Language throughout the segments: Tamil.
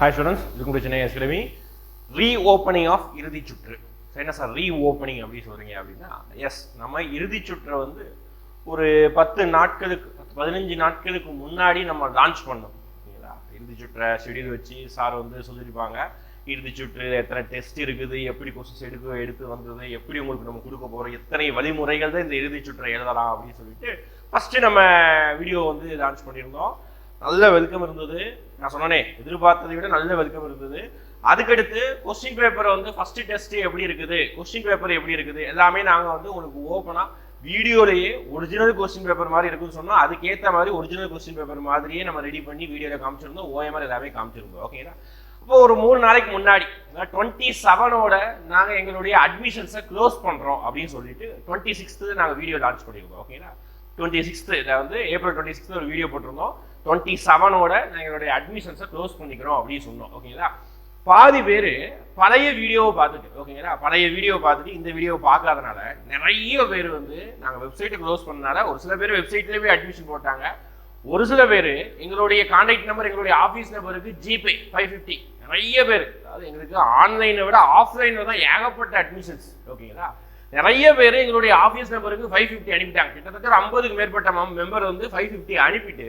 ஹாய் ஸ்டூடெண்ட்ஸ் இதுக்கு to Chennai academy reopening of இறுதி சுற்று. என்ன சார் ரீ ஓப்பனிங் அப்படின்னு சொல்கிறீங்க அப்படின்னா எஸ் நம்ம இறுதி சுற்றை வந்து ஒரு பத்து நாட்களுக்கு பத்து, பதினஞ்சு நாட்களுக்கு முன்னாடி நம்ம லான்ச் பண்ணோம். ஓகேங்களா இறுதி சுற்றை ஷெடியூல் வச்சு சார் வந்து சொல்லியிருப்பாங்க. இறுதி சுற்று எத்தனை டெஸ்ட் இருக்குது எப்படி கொஸ்டின்ஸ் எடுக்க எடுத்து வந்தது எப்படி உங்களுக்கு நம்ம கொடுக்க போகிறோம் எத்தனை வழிமுறைகள் தான் இந்த இறுதி சுற்றை எழுதலாம் அப்படின்னு சொல்லிட்டு ஃபஸ்ட்டு நம்ம வீடியோ வந்து லான்ச் பண்ணியிருந்தோம். நல்ல வெல்கம் இருந்தது. நான் சொன்னேனே எதிர்பார்த்ததை விட நல்ல வெல்கம் இருந்தது அதுக்கடுத்து கொஸ்டின் பேப்பர் வந்து ஃபர்ஸ்ட் டெஸ்ட் எப்படி இருக்குது? கொஸ்டின் பேப்பர் எப்படி இருக்குது? எல்லாமே நாங்கள் வந்து உங்களுக்கு ஓப்பனாக வீடியோலேயே ஒரிஜினல் கொஸ்டின் பேப்பர் மாதிரி இருக்குன்னு சொன்னால் அதுக்கேற்ற மாதிரி ஒரிஜினல் கொஸ்டின் பேப்பர் மாதிரியே நம்ம ரெடி பண்ணி வீடியோவில் காமிச்சிருந்தோம். ஓஎம்ஆர் எல்லாமே காமிச்சிருந்தோம். ஓகேங்களா இப்போ ஒரு மூணு நாளைக்கு முன்னாடி டுவெண்ட்டி செவனோட நாங்கள் எங்களுடைய அட்மிஷன்ஸை க்ளோஸ் பண்ணுறோம் அப்படின்னு சொல்லிட்டு டுவெண்ட்டி சிக்ஸ்த்து நாங்கள் வீடியோ லான்ச் பண்ணியிருக்கோம். ஓகேங்களா டுவெண்ட்டி சிக்ஸ்த்து இதை வந்து ஏப்ரல் டுவெண்ட்டி சிக்ஸ்த்து ஒரு வீடியோ போட்டிருந்தோம். டுவெண்ட்டி செவனோட நாங்கள் எங்களுடைய அட்மிஷன்ஸை க்ளோஸ் பண்ணிக்கிறோம் அப்படின்னு சொன்னோம். ஓகேங்களா பாதி பேர் பழைய வீடியோவை பார்த்துட்டு ஓகேங்களா பழைய வீடியோவை பார்த்துட்டு இந்த வீடியோவை பார்க்காதனால நிறைய பேர் வந்து நாங்கள் வெப்சைட்டை க்ளோஸ் பண்ணனால ஒரு சில பேர் வெப்சைட்லேயே போய் அட்மிஷன் போட்டாங்க. ஒரு சில பேர் எங்களுடைய கான்டாக்ட் நம்பர் எங்களுடைய ஆஃபீஸ் நம்பருக்கு ஜிபே ஃபைவ் ஃபிஃப்டி நிறைய பேர் அதாவது எங்களுக்கு ஆன்லைனை விட ஆஃப்லைனில் தான் ஏகப்பட்ட அட்மிஷன்ஸ் ஓகேங்களா நிறைய பேர் எங்களுடைய ஆஃபீஸ் நம்பருக்கு ஃபைவ் ஃபிஃப்டி அனுப்பிட்டாங்க. கிட்டத்தட்ட ஐம்பதுக்கு மேற்பட்ட மெம்பர் வந்து ஃபைவ் ஃபிஃப்டி அனுப்பிட்டு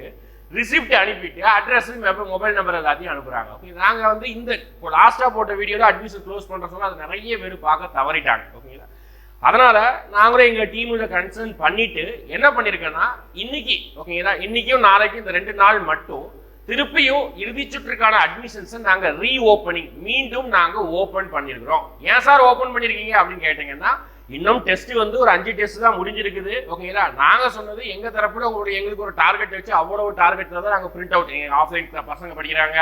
ரிசிப்ட் அனுப்பிட்டு அட்ரஸ் மொபைல் நம்பர் எல்லாத்தையும் அனுப்புகிறாங்க ஓகே நாங்கள் வந்து இந்த லாஸ்ட்டாக போட்ட வீடியோவில் அட்மிஷன் க்ளோஸ் பண்ணுற சொல்ல அது நிறைய பேர் பார்க்க தவறிட்டாங்க. ஓகேங்களா அதனால் நாங்களும் எங்கள் டீமில் கன்சர்ன் பண்ணிவிட்டு என்ன பண்ணியிருக்கேன்னா இன்னைக்கு ஓகேங்களா இன்றைக்கும் நாளைக்கும் இந்த ரெண்டு நாள் மட்டும் திருப்பியும் இறுதி சுற்றுக்கான அட்மிஷன்ஸை நாங்கள் ரீ ஓப்பனிங் மீண்டும் நாங்கள் ஓப்பன் பண்ணியிருக்கிறோம் ஏன் சார் ஓப்பன் பண்ணியிருக்கீங்க அப்படின்னு கேட்டிங்கன்னா இன்னும் டெஸ்ட் வந்து ஒரு அஞ்சு டெஸ்ட் தான் முடிஞ்சிருக்குது. ஓகேங்களா நாங்க சொன்னது எங்க தரப்புல உங்களுடைய எங்களுக்கு ஒரு டார்கெட் வச்சு அவ்வளவு டார்கெட் தான் நாங்க பிரிண்ட் அவுட் எங்க ஆஃப்லைன் பசங்க படிக்கிறாங்க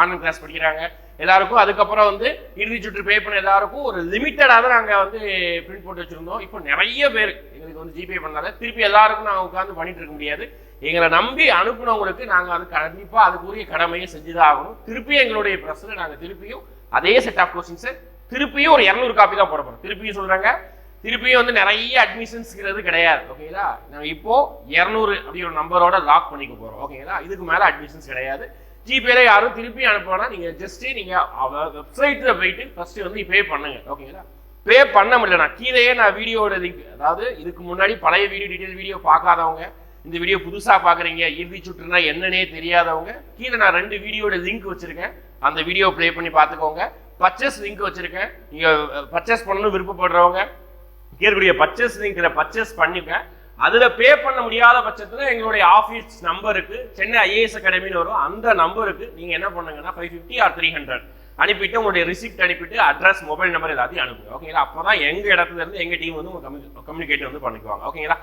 ஆன்லைன் கிளாஸ் படிக்கிறாங்க எல்லாருக்கும் அதுக்கப்புறம் வந்து இறுதி சுற்று பே பண்ண எல்லாருக்கும் ஒரு லிமிட்டடாக தான் நாங்கள் வந்து பிரிண்ட் போட்டு வச்சுருந்தோம். இப்போ நிறைய பேர் எங்களுக்கு வந்து ஜிபே பண்ணால திருப்பி எல்லாருக்கும் நாங்கள் உட்காந்து பண்ணிட்டு இருக்க முடியாது. எங்களை நம்பி அனுப்புனவங்களுக்கு நாங்கள் வந்து கண்டிப்பாக அதுக்குரிய கடமையை செஞ்சுதான் ஆகணும். திருப்பி எங்களுடைய ப்ரெஸ்ஸில் நாங்கள் திருப்பியும் அதே செட் ஆஃப் கொஸ்டின்ஸை திருப்பியும் ஒரு இரநூறு காப்பி தான் போட போகிறோம் திருப்பியும் சொல்கிறாங்க திருப்பியும் வந்து நிறைய அட்மிஷன்ஸ்ங்கிறது கிடையாது ஓகேங்களா நாங்கள் இப்போ இரநூறு அப்படி ஒரு நம்பரோட லாக் பண்ணிக்க போகிறோம் ஓகேங்களா இதுக்கு மேலே அட்மிஷன்ஸ் கிடையாது. ஜிபேல யாரும் திருப்பி அனுப்பினா நீங்கள் ஜஸ்ட்டு நீங்கள் அவ போயிட்டு ஃபஸ்ட்டு வந்து பே பண்ணுங்க ஓகேங்களா பே பண்ண முடியலனா கீழேயே நான் வீடியோட லிங்க் அதாவது இதுக்கு முன்னாடி பழைய வீடியோ டீட்டெயில் வீடியோ பார்க்காதவங்க இந்த வீடியோ புதுசாக பார்க்குறீங்க இறுதி சுற்றுனா என்னன்னே தெரியாதவங்க கீழே நான் ரெண்டு வீடியோட லிங்க் வச்சுருக்கேன். அந்த வீடியோ ப்ளே பண்ணி பார்த்துக்கோங்க. பர்ச்சேஸ் லிங்க் வச்சுருக்கேன். நீங்கள் பர்ச்சேஸ் பண்ணணும் விருப்பப்படுறவங்க கீழக்கூடிய பர்ச்சேஸ் லிங்க்ல பர்ச்சேஸ் பண்ணிக்க அதுல பே பண்ண முடியாத பட்சத்துல எங்களுடைய ஆஃபீஸ் நம்பருக்கு சென்னை ஐஏஎஸ் அகாடமின்னு வரும். அந்த நம்பருக்கு நீங்க என்ன பண்ணுங்கன்னா five fifty or three hundred அனுப்பிட்டு உங்களுடைய ரிசிப்ட் அனுப்பிட்டு அட்ரஸ் மொபைல் நம்பர் எல்லாத்தையும் அனுப்புங்க. ஓகேங்களா அப்பதான் எங்க இடத்துல இருந்து எங்க டீம் வந்து உங்க கம்யூனிகேட் வந்து பண்ணிக்குவாங்க. ஓகேங்களா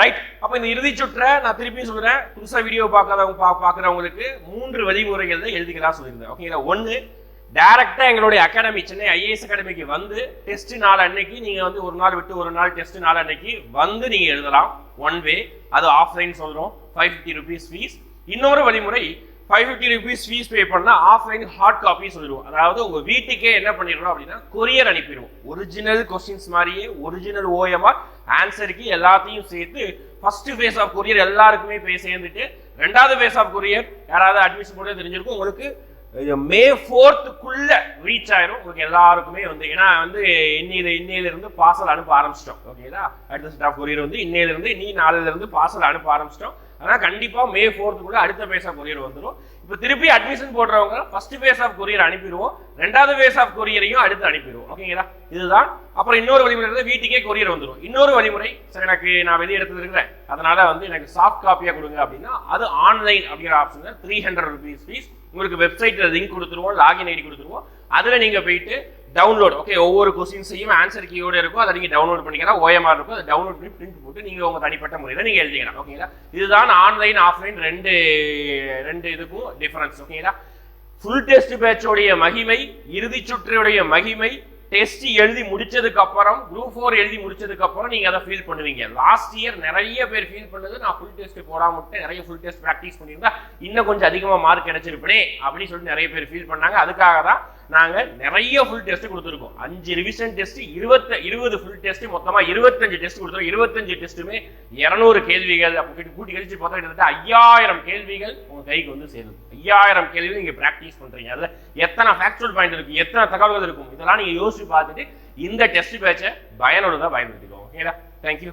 ரைட் அப்போ இந்த இறுதி சுற்றை நான் திருப்பியும் சொல்றேன். புதுசா வீடியோ பார்க்காதவங்க பா பார்க்குறவங்களுக்கு மூன்று வழிமுறைகள் தான் எழுதிக்கலாம் சொல்லியிருந்தேன். ஓகேங்களா ஒன்று டைரக்டா எங்களுடைய அகாடமி சென்னை ஐஏஎஸ் அகாடமிக்கு வந்து டெஸ்ட் நாள் அன்னைக்கு நீங்க வந்து ஒரு நாள் விட்டு ஒரு நாள் டெஸ்ட் நாள் அன்னைக்கு வந்து நீங்க எழுதலாம். ஒன் வே அது ஆஃப்லைன் சொல்றோம். ஃபைவ் ஃபிஃப்டி ருபீஸ் ஃபீஸ் இன்னொரு வழிமுறை five fifty rupees fees pay பண்ணா ஆஃப்லைன் ஹார்ட் காப்பி சொல்லிடுவோம். அதாவது உங்க வீட்டுக்கே என்ன பண்ணிடுறோம் அப்படின்னா கொரியர் அனுப்பிடுவோம். ஒரிஜினல் கொஸ்டின்ஸ் மாதிரியே ஒரிஜினல் ஓஎம்ஆர் ஆன்சருக்கு எல்லாத்தையும் சேர்த்து ஃபர்ஸ்ட் ஃபேஸ் ஆஃப் கொரியர் எல்லாருக்குமே போய் சேர்ந்துட்டு ரெண்டாவது ஃபேஸ் ஆஃப் கொரியர் யாராவது அட்மிஷன் போட தெரிஞ்சிருக்கும். உங்களுக்கு மே ஃபோர்த்துக்குள்ள ரீச் ஆயிரும். உங்களுக்கு எல்லாருக்குமே வந்து ஏன்னா வந்து இன்னையில இன்னையில இருந்து பார்சல் அனுப்ப ஆரம்பிச்சிட்டோம். ஓகேங்களா அடுத்த செட் ஆஃப் கொரியர் வந்து இன்னையில இருந்து இன்னி நாளில இருந்து பார்சல் அனுப்ப ஆரம்பிச்சிட்டோம். ஆனால் கண்டிப்பா மே ஃபோர்த்துக்குள்ள அடுத்த பேஸ் ஆஃப் கொரியர் வந்துடும் இப்போ திருப்பி அட்மிஷன் போடுறவங்க ஃபர்ஸ்ட் பேஸ் ஆஃப் கொரியர் அனுப்பிடுவோம். ரெண்டாவது பேஸ் ஆஃப் கொரியரையும் அடுத்து அனுப்பிடுவோம். ஓகேங்களா இதுதான். அப்புறம் இன்னொரு வழிமுறை இருந்து வீட்டுக்கே கொரியர் வந்துடும் இன்னொரு வழிமுறை சரி எனக்கு நான் வெளியே எடுத்து இருக்கிறேன் அதனால வந்து எனக்கு சாஃப்ட் காப்பியா கொடுங்க அப்படின்னா அது ஆன்லைன் அப்படிங்கிற option three hundred rupees fees உங்களுக்கு வெப்சைட்டில் லிங்க் கொடுத்துருவோம் லாகின் ஐடி கொடுத்துருவோம். அதில் நீங்கள் போயிட்டு டவுன்லோட் ஓகே ஒவ்வொரு கொஸ்டின்ஸையும் ஆன்சர் கீயோட இருக்கும். அதை நீங்கள் டவுன்லோட் பண்ணிக்கலாம். ஓஎம்ஆர் இருக்கும். அதை டவுன்லோட் பண்ணி பிரிண்ட் போட்டு நீங்கள் உங்கள் தனிப்பட்ட முறையில் நீங்கள் எழுதிக்கலாம் ஓகேங்களா இதுதான் ஆன்லைன் ஆஃப்லைன் ரெண்டு ரெண்டு இதுக்கும் டிஃபரன்ஸ் ஓகேங்களா ஃபுல் டெஸ்ட் பேட்சோடைய மகிமை இறுதிச் சுற்றுடைய மகிமை டெஸ்ட் எழுதி முடிச்சதுக்கு அப்புறம் குரூப் ஃபோர் எழுதி முடிச்சதுக்கு அப்புறம் நீங்க அதை ஃபீல் பண்ணுவீங்க. லாஸ்ட் இயர் நிறைய பேர் ஃபீல் பண்ணது நான் ஃபுல் டெஸ்ட் போடாமட்டு நிறைய ஃபுல் டெஸ்ட் ப்ராக்டிஸ் பண்ணியிருந்தா இன்னும் கொஞ்சம் அதிகமா மார்க் கிடைச்சிருப்பேனே அப்படின்னு சொல்லிட்டு நிறைய பேர் ஃபீல் பண்ணாங்க. அதுக்காக தான் நாங்கள் நிறைய ஃபுல் டெஸ்ட் கொடுத்துருக்கோம். அஞ்சு ரிவிஷன் டெஸ்ட் இருபத்த இருபது ஃபுல் டெஸ்ட் மொத்தமாக இருபத்தஞ்சு டெஸ்ட் கொடுத்துருக்கோம். இருபத்தஞ்சு டெஸ்ட்டுமே இரநூறு கேள்விகள் அப்போ கிட்ட கூட்டி கழிச்சு பார்த்தா கிட்டத்தட்ட ஐயாயிரம் கேள்விகள் உங்கள் கைக்கு வந்து சேரும் ஐயாயிரம் கேள்விகள் நீங்கள் ப்ராக்டிஸ் பண்ணுறீங்க அதில் எத்தனை ஃபேக்சுவல் பாயிண்ட் இருக்கும் எத்தனை தகவல்கள் இருக்கும் இதெல்லாம் நீங்கள் யோசிச்சு பார்த்துட்டு இந்த டெஸ்ட் பேட்சை பயனுள்ளதா பயன்படுத்திக்கோங்க. ஓகேடா தேங்க்யூ